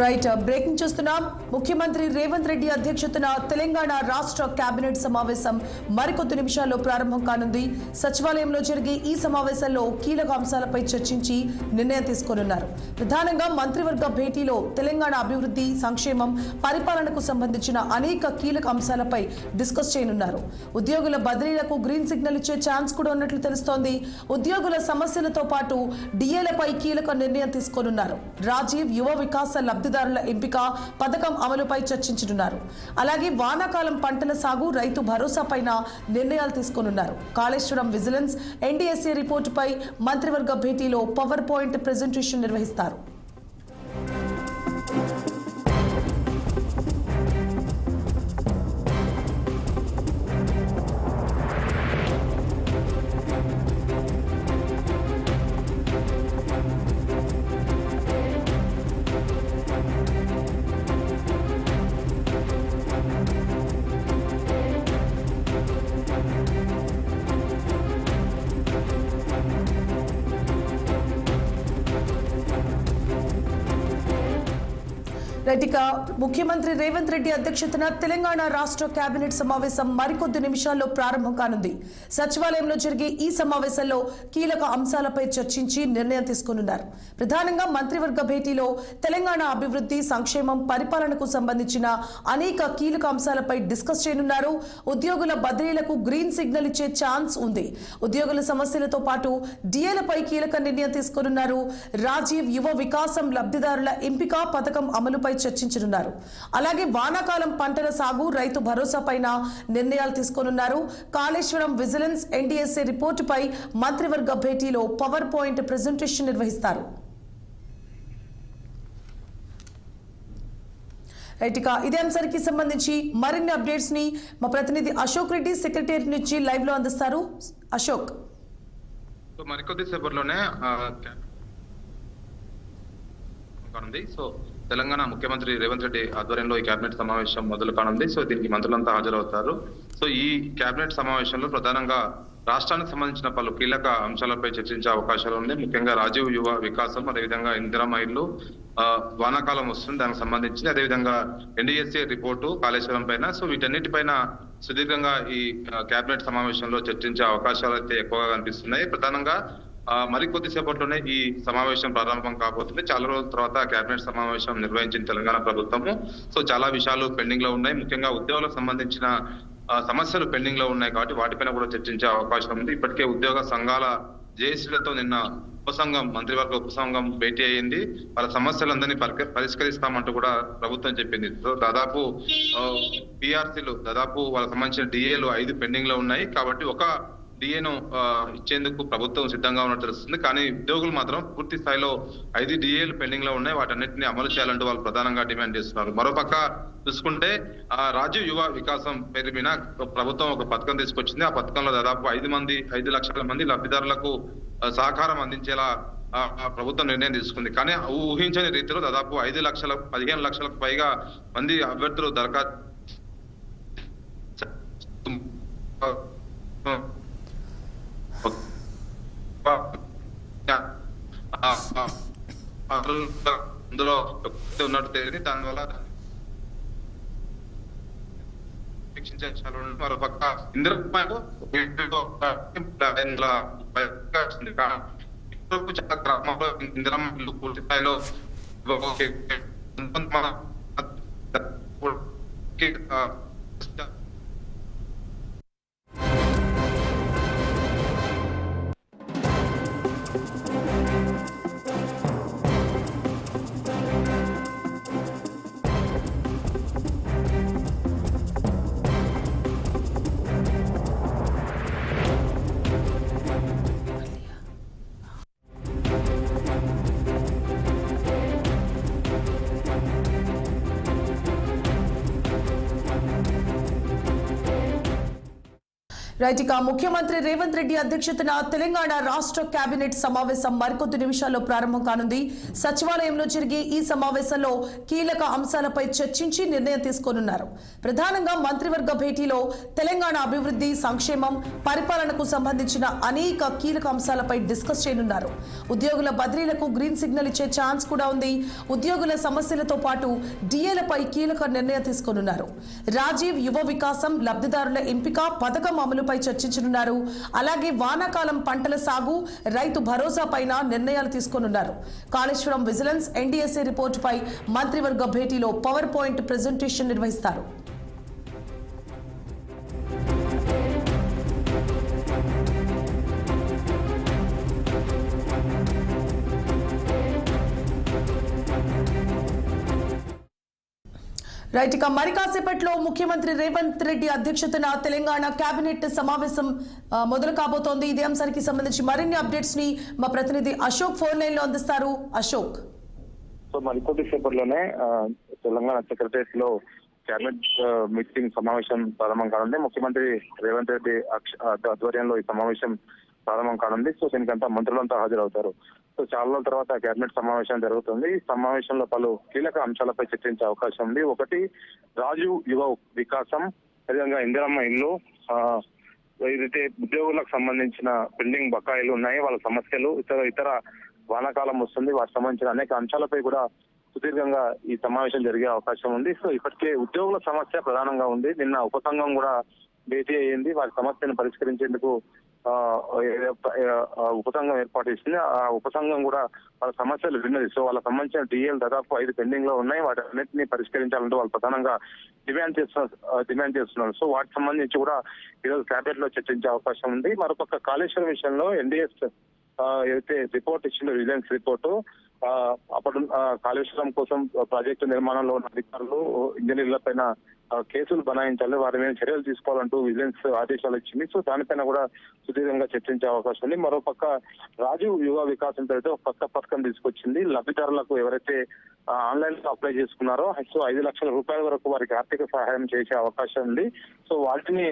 Right breaking చూస్తున్నాం. ముఖ్యమంత్రి రేవంత్ రెడ్డి అధ్యక్షతన తెలంగాణ రాష్ట్ర కేబినెట్ సమావేశం మరికొద్ది నిమిషాల్లో ప్రారంభం కానుంది. సచివాలయంలో జరిగే ఈ సమావేశంలో కీలక అంశాలపై చర్చించి నిర్ణయం తీసుకోనున్నారు. ప్రధానంగా మంత్రివర్గ భేటీలో తెలంగాణ అభివృద్ధి సంక్షేమం పరిపాలనకు సంబంధించిన అనేక కీలక అంశాలపై డిస్కస్ చేయనున్నారు. ఉద్యోగుల బదిలీలకు గ్రీన్ సిగ్నల్ ఇచ్చే ఛాన్స్ కూడా ఉన్నట్లు తెలుస్తోంది. ఉద్యోగుల సమస్యలతో పాటు డిఏలపై కీలక నిర్ణయం తీసుకోనున్నారు. రాజీవ్ యువ వికాస లబ్ధిదారుల ఎంపిక పథకం అమలుపై చర్చించనున్నారు. అలాగే వానాకాలం పంటల సాగు రైతు భరోసా పైన నిర్ణయాలు తీసుకోనున్నారు. కాళేశ్వరం విజిలెన్స్ ఎన్డీఎస్ఏ రిపోర్టుపై మంత్రివర్గ భేటీలో పవర్ పాయింట్ ప్రెజెంటేషన్ నిర్వహిస్తారు. ఇక ముఖ్యమంత్రి రేవంత్ రెడ్డి అధ్యక్షతన తెలంగాణ రాష్ట్ర కేబినెట్ సమావేశం మరికొద్ది నిమిషాల్లో ప్రారంభం కానుంది. సచివాలయంలో జరిగే ఈ సమావేశంలో కీలక అంశాలపై చర్చించి నిర్ణయం తీసుకోనున్నారు. ప్రధానంగా మంత్రివర్గ భేటీలో తెలంగాణ అభివృద్ధి సంక్షేమం పరిపాలనకు సంబంధించిన అనేక కీలక అంశాలపై డిస్కస్ చేయనున్నారు. ఉద్యోగుల బదిలీలకు గ్రీన్ సిగ్నల్ ఇచ్చే ఛాన్స్ ఉంది. ఉద్యోగుల సమస్యలతో పాటు డిఏలపై కీలక నిర్ణయం తీసుకోనున్నారు. రాజీవ్ యువ వికాసం లబ్ధిదారుల ఎంపిక పథకం అమలుపై చర్చించనున్నారు. అలాగే వానాకాలం పంటల సాగు రైతు భరోసా పైన నిర్ణయాలు తీసుకోనున్నారు. కాళేశ్వరం విజిలెన్స్ ఎన్డీఎస్ఏ రిపోర్టుపై మంత్రివర్గ భేటీలో పవర్ పాయింట్ ప్రజెంటేషన్ నిర్వహిస్తారు. ఎటికా ఇదే అంశానికి సంబంధించి మరిన్ని అప్డేట్స్ని మా ప్రతినిధి అశోక్ రెడ్డి సెక్రటరీ నుంచి లైవ్లో అందిస్తారు. అశోక్. మరికొద్ది సేపట్లోనే కానుంది. సో తెలంగాణ ముఖ్యమంత్రి రేవంత్ రెడ్డి ఆధ్వర్యంలో ఈ కేబినెట్ సమావేశం మొదలు కానుంది. సో దీనికి మంత్రులంతా హాజరవుతారు. సో ఈ కేబినెట్ సమావేశంలో ప్రధానంగా రాష్ట్రానికి సంబంధించిన పలు కీలక అంశాలపై చర్చించే అవకాశాలు ఉంది ముఖ్యంగా రాజీవ్ యువ వికాసం అదేవిధంగా ఇందిరా ఇల్లు వానాకాలం వస్తుంది. దానికి సంబంధించి అదేవిధంగా ఎన్డీఎస్ఏ రిపోర్టు కాళేశ్వరం పైన. సో వీటన్నిటిపైన సుదీర్ఘంగా ఈ కేబినెట్ సమావేశంలో చర్చించే అవకాశాలు అయితే ఎక్కువగా కనిపిస్తున్నాయి. ప్రధానంగా మరికొద్ది సేపట్లోనే ఈ సమావేశం ప్రారంభం కాబోతుంది. చాలా రోజుల తర్వాత కేబినెట్ సమావేశం నిర్వహించిన తెలంగాణ ప్రభుత్వము. సో చాలా విషయాలు పెండింగ్లో ఉన్నాయి. ముఖ్యంగా ఉద్యోగులకు సంబంధించిన సమస్యలు పెండింగ్లో ఉన్నాయి కాబట్టి వాటిపైన కూడా చర్చించే అవకాశం ఉంది. ఇప్పటికే ఉద్యోగ సంఘాల జేఏసీలతో నిన్న ఉపసంఘం మంత్రివర్గ ఉపసంఘం భేటీ అయింది. వాళ్ళ సమస్యలందరినీ పరిష్కరిస్తామంటూ కూడా ప్రభుత్వం చెప్పింది. సో దాదాపు పిఆర్సీలు దాదాపు వాళ్ళకి సంబంధించిన డిఏలు ఐదు పెండింగ్లో ఉన్నాయి. కాబట్టి ఒక డిఏను ఇచ్చేందుకు ప్రభుత్వం సిద్ధంగా ఉన్నట్టు తెలుస్తుంది. కానీ ఉద్యోగులు మాత్రం పూర్తి స్థాయిలో ఐదు డిఏలు పెండింగ్లో ఉన్నాయి. వాటన్నిటిని అమలు చేయాలంటూ వాళ్ళు ప్రధానంగా డిమాండ్ చేస్తున్నారు. మరోపక్క చూసుకుంటే ఆ, యువ వికాసం పేరు మీద ప్రభుత్వం ఒక పథకం తీసుకొచ్చింది. ఆ పథకంలో దాదాపు ఐదు మంది ఐదు లక్షల మంది లబ్ధిదారులకు సహకారం అందించేలా ఆ ప్రభుత్వం నిర్ణయం తీసుకుంది. కానీ ఊహించని రీతిలో దాదాపు ఐదు లక్షల పదిహేను లక్షలకు పైగా మంది అభ్యర్థులు దరఖాస్తు అందులో ఉన్నట్టు తెలియదు దానివల్ల శిక్షించాలి మరో పక్క చాలా ఇల్లు పూర్తి స్థాయిలో రైతుగా ముఖ్యమంత్రి రేవంత్ రెడ్డి అధ్యక్షతన తెలంగాణ రాష్ట్ర కేబినెట్ సమావేశం మరికొద్ది నిమిషాల్లో ప్రారంభం కానుంది. సచివాలయంలో జరిగే ఈ సమావేశంలో కీలక అంశాలపై చర్చించి నిర్ణయం తీసుకోనున్నారు. ప్రధానంగా మంత్రివర్గ భేటీలో తెలంగాణ అభివృద్ధి సంక్షేమం పరిపాలనకు సంబంధించిన అనేక కీలక అంశాలపై డిస్కస్ చేయనున్నారు. ఉద్యోగుల బదిలీలకు గ్రీన్ సిగ్నల్ ఇచ్చే ఛాన్స్ కూడా ఉంది. ఉద్యోగుల సమస్యలతో పాటు డిఏలపై కీలక నిర్ణయం తీసుకోనున్నారు. రాజీవ్ యువ వికాసం లబ్ధిదారుల ఎంపిక పథకం అమలుపై చర్చించనున్నారు. అలాగే వానాకాలం పంటల సాగు రైతు భరోసా పైన నిర్ణయాలు తీసుకోనున్నారు. కాళేశ్వరం విజిలెన్స్ ఎన్డీఎస్ఏ రిపోర్టుపై మంత్రివర్గ భేటీలో పవర్ పాయింట్ ప్రెజెంటేషన్ నిర్వహిస్తారు. రైట్ ఇక మరి కాసేపట్లో ముఖ్యమంత్రి రేవంత్ రెడ్డి అధ్యక్షతన తెలంగాణ కేబినెట్ సమావేశం మొదలు కాబోతోంది. ఇదే అంశానికి సంబంధించి మరిన్ని అప్డేట్స్ని మా ప్రతినిధి అశోక్ ఫోన్ లైన్లో అందిస్తారు. అశోక్. సో మరికొద్ది సేపట్లోనే తెలంగాణ సెక్రటరియట్లో కేబినెట్ మీటింగ్ సమావేశం ప్రారంభం కానుంది. ముఖ్యమంత్రి రేవంత్ రెడ్డి అక్ష- ఆధ్వర్యంలో ఈ సమావేశం ప్రారంభం కానుంది. సో దీనికంతా మంత్రులంతా హాజరవుతారు. సో చాలా రోజుల తర్వాత కేబినెట్ సమావేశం జరుగుతుంది. ఈ సమావేశంలో పలు కీలక అంశాలపై చర్చించే అవకాశం ఉంది. ఒకటి రాజు యువ వికాసం అదేవిధంగా ఇందిరమ్మ ఇల్లు ఏదైతే ఉద్యోగులకు సంబంధించిన పెండింగ్ బకాయిలు ఉన్నాయి వాళ్ళ సమస్యలు ఇతర ఇతర వానాకాలం వస్తుంది వాటికి సంబంధించిన అనేక అంశాలపై కూడా సుదీర్ఘంగా ఈ సమావేశం జరిగే అవకాశం ఉంది. సో ఇప్పటికే ఉద్యోగుల సమస్య ప్రధానంగా ఉంది. నిన్న ఉపసంఘం కూడా భేటీ అయ్యింది. వారి సమస్యను పరిష్కరించేందుకు ఉపసంఘం ఏర్పాటు చేసింది. ఆ ఉపసంఘం కూడా వాళ్ళ సమస్యలు విన్నది. సో వాళ్ళ సంబంధించిన డిఎల్ దాదాపు ఐదు పెండింగ్లో ఉన్నాయి. వాటి అన్నింటినీ పరిష్కరించాలంటూ వాళ్ళు ప్రధానంగా డిమాండ్ చేస్తున్నారు డిమాండ్ చేస్తున్నారు. సో వాటికి సంబంధించి కూడా ఈరోజు క్యాబినెట్లో చర్చించే అవకాశం ఉంది. మరొక కాళేశ్వరం విషయంలో ఎన్డీఎస్ ఆ, ఏదైతే రిపోర్ట్ ఇచ్చిందో విజిలెన్స్ రిపోర్టు అప్పుడు కాళేశ్వరం కోసం ప్రాజెక్టు నిర్మాణంలో ఉన్న అధికారులు ఇంజనీర్ల పైన కేసులు బనాయించాలి వారి మీద చర్యలు తీసుకోవాలంటూ విజిలెన్స్ ఆదేశాలు ఇచ్చింది. సో దానిపైన కూడా సుదీర్ఘంగా చర్చించే అవకాశం ఉంది. మరోపక్క రాజీవ్ యువ వికాసం పేరుతో ఒక కొత్త పథకం తీసుకొచ్చింది. లబ్ధిదారులకు ఎవరైతే ఆన్లైన్లో అప్లై చేసుకున్నారో సో ఐదు లక్షల రూపాయల వరకు వారికి ఆర్థిక సహాయం చేసే అవకాశం ఉంది. సో వాటిని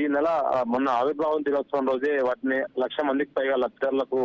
ఈ నెల మొన్న ఆవిర్భావం దినోత్సవం రోజే వాటిని లక్ష మందికి పైగా లబ్ధిదారులకు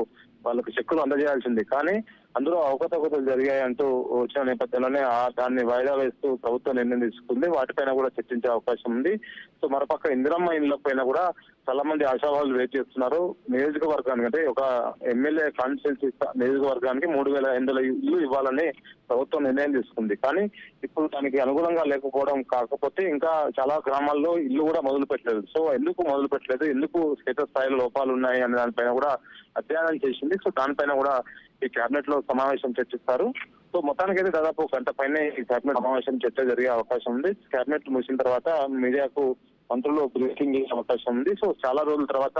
వాళ్ళకు చెక్కులు అందజేయాల్సింది కానీ అందులో అవకతవకతలు జరిగాయి అంటూ వచ్చిన నేపథ్యంలోనే ఆ దాన్ని వాయిదా వేస్తూ ప్రభుత్వం నిర్ణయం తీసుకుంది. వాటిపైన కూడా చర్చించే అవకాశం ఉంది. సో మరోపక్క ఇందిరమ్మ ఇండ్ల పైన కూడా చాలా మంది ఆశావాళ్ళు వెయిట్ చేస్తున్నారు. నియోజకవర్గానికి అంటే ఒక ఎమ్మెల్యే కాన్స్టిట్యున్సీ నియోజకవర్గానికి మూడు వేల ఐదు వందల ఇల్లు ఇవ్వాలని ప్రభుత్వం నిర్ణయం తీసుకుంది. కానీ ఇప్పుడు దానికి అనుగుణంగా లేకపోవడం కాకపోతే ఇంకా చాలా గ్రామాల్లో ఇల్లు కూడా మొదలు పెట్టలేదు. సో ఎందుకు మొదలు పెట్టలేదు? ఎందుకు క్షేత్రస్థాయిలో లోపాలు ఉన్నాయి? అనే దానిపైన కూడా అధ్యయనం చేసింది. సో దానిపైన కూడా ఈ కేబినెట్లో సమావేశం చర్చిస్తారు. సో మొత్తానికైతే దాదాపు గంట పైన ఈ కేబినెట్ సమావేశం చర్చ జరిగే అవకాశం ఉంది. కేబినెట్ ముగిసిన తర్వాత మీడియాకు మంత్రులు బ్రీఫింగ్ చేసే అవకాశం ఉంది. సో చాలా రోజుల తర్వాత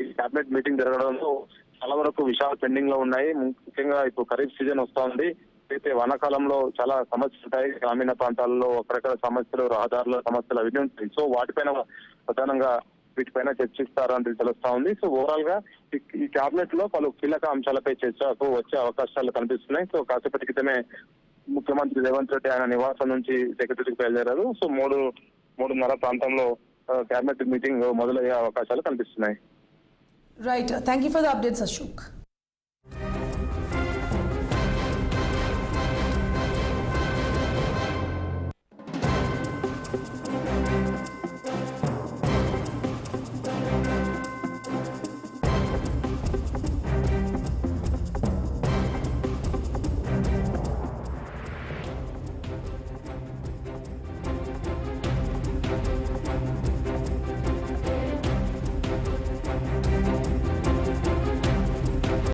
ఈ కేబినెట్ మీటింగ్ జరగడంతో చాలా వరకు విషయాలు పెండింగ్లో ఉన్నాయి ముఖ్యంగా ఇప్పుడు ఖరీఫ్ సీజన్ వస్తోంది ఉంది. అయితే వానాకాలంలో చాలా సమస్యలు ఉంటాయి. గ్రామీణ ప్రాంతాల్లో అక్కడక్కడ సమస్యలు రహదారుల సమస్యలు అవి ఉంటాయి. సో వాటిపైన ప్రధానంగా వీటిపైన చర్చిస్తారని తెలుస్తా ఉంది. సో ఓవరాల్గా ఈ- ఈ కేబినెట్లో పలు కీలక అంశాలపై చర్చకు వచ్చే అవకాశాలు కనిపిస్తున్నాయి. సో కాసేపటి క్రితమే ముఖ్యమంత్రి రేవంత్ రెడ్డి ఆయన నివాసం నుంచి సెక్రటరీకి బయలుదేరారు. సో మూడు మూడున్నర ప్రాంతంలో కేబినెట్ మీటింగ్ మొదలయ్యే అవకాశాలు కనిపిస్తున్నాయి. Right thank you for the updates Ashok